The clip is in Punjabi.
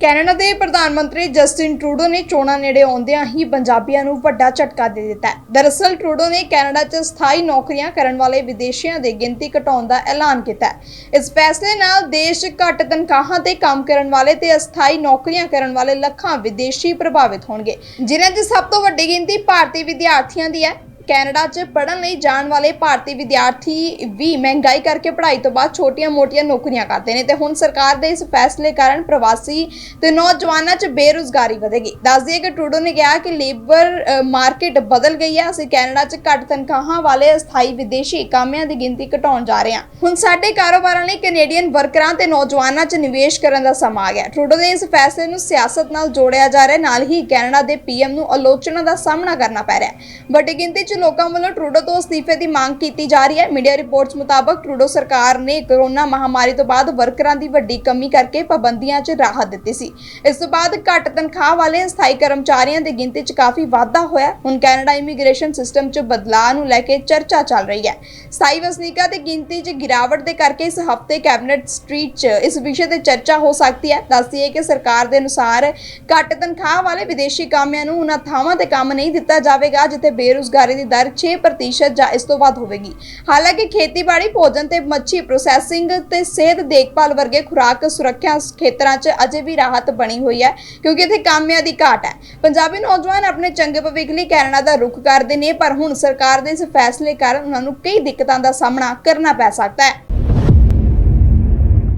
ਕੈਨੇਡਾ ਦੇ ਪ੍ਰਧਾਨ ਮੰਤਰੀ ਜਸਟਿਨ ਟਰੂਡੋ ਨੇ ਚੋਣਾਂ ਨੇੜੇ ਆਉਂਦਿਆਂ ਹੀ ਪੰਜਾਬੀਆਂ ਨੂੰ ਵੱਡਾ ਝਟਕਾ ਦੇ ਦਿੱਤਾ ਹੈ। ਦਰਅਸਲ, ਟਰੂਡੋ ਨੇ ਕੈਨੇਡਾ 'ਚ ਸਥਾਈ ਨੌਕਰੀਆਂ ਕਰਨ ਵਾਲੇ ਵਿਦੇਸ਼ੀਆਂ ਦੀ ਗਿਣਤੀ ਘਟਾਉਣ ਦਾ ਐਲਾਨ ਕੀਤਾ ਹੈ। ਇਸ ਫੈਸਲੇ ਨਾਲ ਦੇਸ਼ ਘੱਟ ਤਨਖਾਹਾਂ ਤੇ ਕੰਮ ਕਰਨ ਵਾਲੇ ਤੇ ਅਸਥਾਈ ਨੌਕਰੀਆਂ ਕਰਨ ਵਾਲੇ ਲੱਖਾਂ ਵਿਦੇਸ਼ੀ ਪ੍ਰਭਾਵਿਤ ਹੋਣਗੇ। ਜਿਨ੍ਹਾਂ 'ਚ ਸਭ ਤੋਂ ਵੱਡੀ ਗਿਣਤੀ ਭਾਰਤੀ ਵਿਦਿਆਰਥੀਆਂ ਦੀ ਹੈ। ਕੈਨੇਡਾ 'ਚ ਪੜ੍ਹਨ ਲਈ ਜਾਣ ਵਾਲੇ ਭਾਰਤੀ ਵਿਦਿਆਰਥੀ ਵੀ ਮਹਿੰਗਾਈ ਕਰਕੇ ਪੜ੍ਹਾਈ ਤੋਂ ਬਾਅਦ ਛੋਟੀਆਂ-ਮੋਟੀਆਂ ਨੌਕਰੀਆਂ ਕਰਦੇ ਨੇ ਤੇ ਹੁਣ ਸਰਕਾਰ ਦੇ ਇਸ ਫੈਸਲੇ ਕਾਰਨ ਪ੍ਰਵਾਸੀ ਤੇ ਨੌਜਵਾਨਾਂ 'ਚ ਬੇਰੁਜ਼ਗਾਰੀ ਵਧੇਗੀ। ਦੱਸ ਦਈਏ ਕਿ ਟਰੂਡੋ ਨੇ ਕਿਹਾ ਕਿ ਲੇਬਰ ਮਾਰਕੀਟ ਬਦਲ ਗਈ ਹੈ ਅਸੀਂ ਕੈਨੇਡਾ 'ਚ ਘੱਟ ਤਨਖਾਹਾਂ ਵਾਲੇ ਅਸਥਾਈ ਵਿਦੇਸ਼ੀ ਕਾਮਿਆਂ ਦੀ ਗਿਣਤੀ ਘਟਾਉਣ ਜਾ ਰਹੇ ਹਾਂ। ਹੁਣ ਸਾਡੇ ਕਾਰੋਬਾਰਾਂ ਲਈ ਕੈਨੇਡੀਅਨ ਵਰਕਰਾਂ ਤੇ ਨੌਜਵਾਨਾਂ 'ਚ ਨਿਵੇਸ਼ ਕਰਨ ਦਾ ਸਮਾਂ ਆ ਗਿਆ। ਟਰੂਡੋ ਦੇ ਇਸ ਫੈਸਲੇ ਨੂੰ ਸਿਆਸਤ ਨਾਲ ਜੋੜਿਆ ਜਾ ਰਿਹਾ ਨਾਲ ਹੀ ਕੈਨੇਡਾ ਦੇ ਪੀਐਮ ਨੂੰ ਆਲੋਚਨਾ ਦਾ ਸਾਹਮਣਾ ਕਰਨਾ ਪੈ ਰਿਹਾ ਵੱਡੀ ਗਿਣਤੀ 'ਚ ਲੋਕਾਂ ਵੱਲੋਂ ਟਰੂਡੋ ਤੋਂ ਅਸਤੀਫੇ ਦੀ ਮੰਗ ਕੀਤੀ ਜਾ ਰਹੀ ਹੈ। ਮੀਡੀਆ ਰਿਪੋਰਟਸ ਮੁਤਾਬਕ ਟਰੂਡੋ ਸਰਕਾਰ ਨੇ ਕੋਰੋਨਾ ਮਹਾਮਾਰੀ ਤੋਂ ਬਾਅਦ ਵਰਕਰਾਂ ਦੀ ਵੱਡੀ ਕਮੀ ਕਰਕੇ ਪਾਬੰਦੀਆਂ 'ਚ ਰਾਹਤ ਦਿੱਤੀ ਸੀ। ਇਸ ਤੋਂ ਬਾਅਦ ਘੱਟ ਤਨਖਾਹ ਵਾਲੇ ਸਥਾਈ ਕਰਮਚਾਰੀਆਂ ਦੀ ਗਿਣਤੀ 'ਚ ਕਾਫੀ ਵਾਧਾ ਹੋਇਆ ਹੁਣ ਕੈਨੇਡਾ ਇਮੀਗ੍ਰੇਸ਼ਨ ਸਿਸਟਮ 'ਚ ਬਦਲਾਅ ਨੂੰ ਲੈ ਕੇ ਚਰਚਾ ਚੱਲ ਰਹੀ ਹੈ। ਸਥਾਈ ਵਸਨੀਕਾਂ ਦੀ ਗਿਣਤੀ 'ਚ ਗਿਰਾਵਟ ਦੇ ਕਰਕੇ ਇਸ ਹਫ਼ਤੇ ਕੈਬਨਿਟ ਸਟਰੀਟ 'ਚ ਇਸ ਵਿਸ਼ੇ ਤੇ ਚਰਚਾ ਹੋ ਸਕਦੀ ਹੈ। ਦੱਸਦੀ ਹੈ ਕਿ ਸਰਕਾਰ ਦੇ ਅਨੁਸਾਰ ਘੱਟ ਤਨਖਾਹ ਵਾਲੇ ਵਿਦੇਸ਼ੀ ਕਾਮਿਆਂ ਨੂੰ ਉਹਨਾਂ ਥਾਵਾਂ ਤੇ ਕੰਮ ਨਹੀਂ ਦਿੱਤਾ ਜਾਵੇਗਾ, ਜਿੱਥੇ ਬੇਰੁਜ਼ਗਾਰੀ ਦੀ ਦਰ 6% ਜਾਂ ਇਸ ਤੋਂ ਵੱਧ ਹੋਵੇਗੀ। ਹਾਲਾਂਕਿ ਖੇਤੀਬਾੜੀ, ਭੋਜਨ ਤੇ ਮੱਛੀ ਪ੍ਰੋਸੈਸਿੰਗ ਤੇ ਸਿਹਤ ਦੇਖਭਾਲ ਵਰਗੇ ਖੁਰਾਕ ਸੁਰੱਖਿਆ ਖੇਤਰਾਂ 'ਚ ਅਜੇ ਵੀ ਰਾਹਤ ਬਣੀ ਹੋਈ ਹੈ, ਕਿਉਂਕਿ ਇੱਥੇ ਕਾਮਿਆਂ ਦੀ ਘਾਟ ਹੈ। ਪੰਜਾਬੀ ਨੌਜਵਾਨ ਆਪਣੇ ਚੰਗੇ ਭਵਿੱਖ ਲਈ ਕੈਨੇਡਾ ਦਾ ਰੁਖ ਕਰਦੇ ਨੇ, ਪਰ ਹੁਣ ਸਰਕਾਰ ਦੇ ਇਸ ਫੈਸਲੇ ਕਾਰਨ ਉਹਨਾਂ ਨੂੰ ਕਈ ਦਿੱਕਤਾਂ ਦਾ ਸਾਹਮਣਾ ਕਰਨਾ ਪੈ ਸਕਦਾ ਹੈ।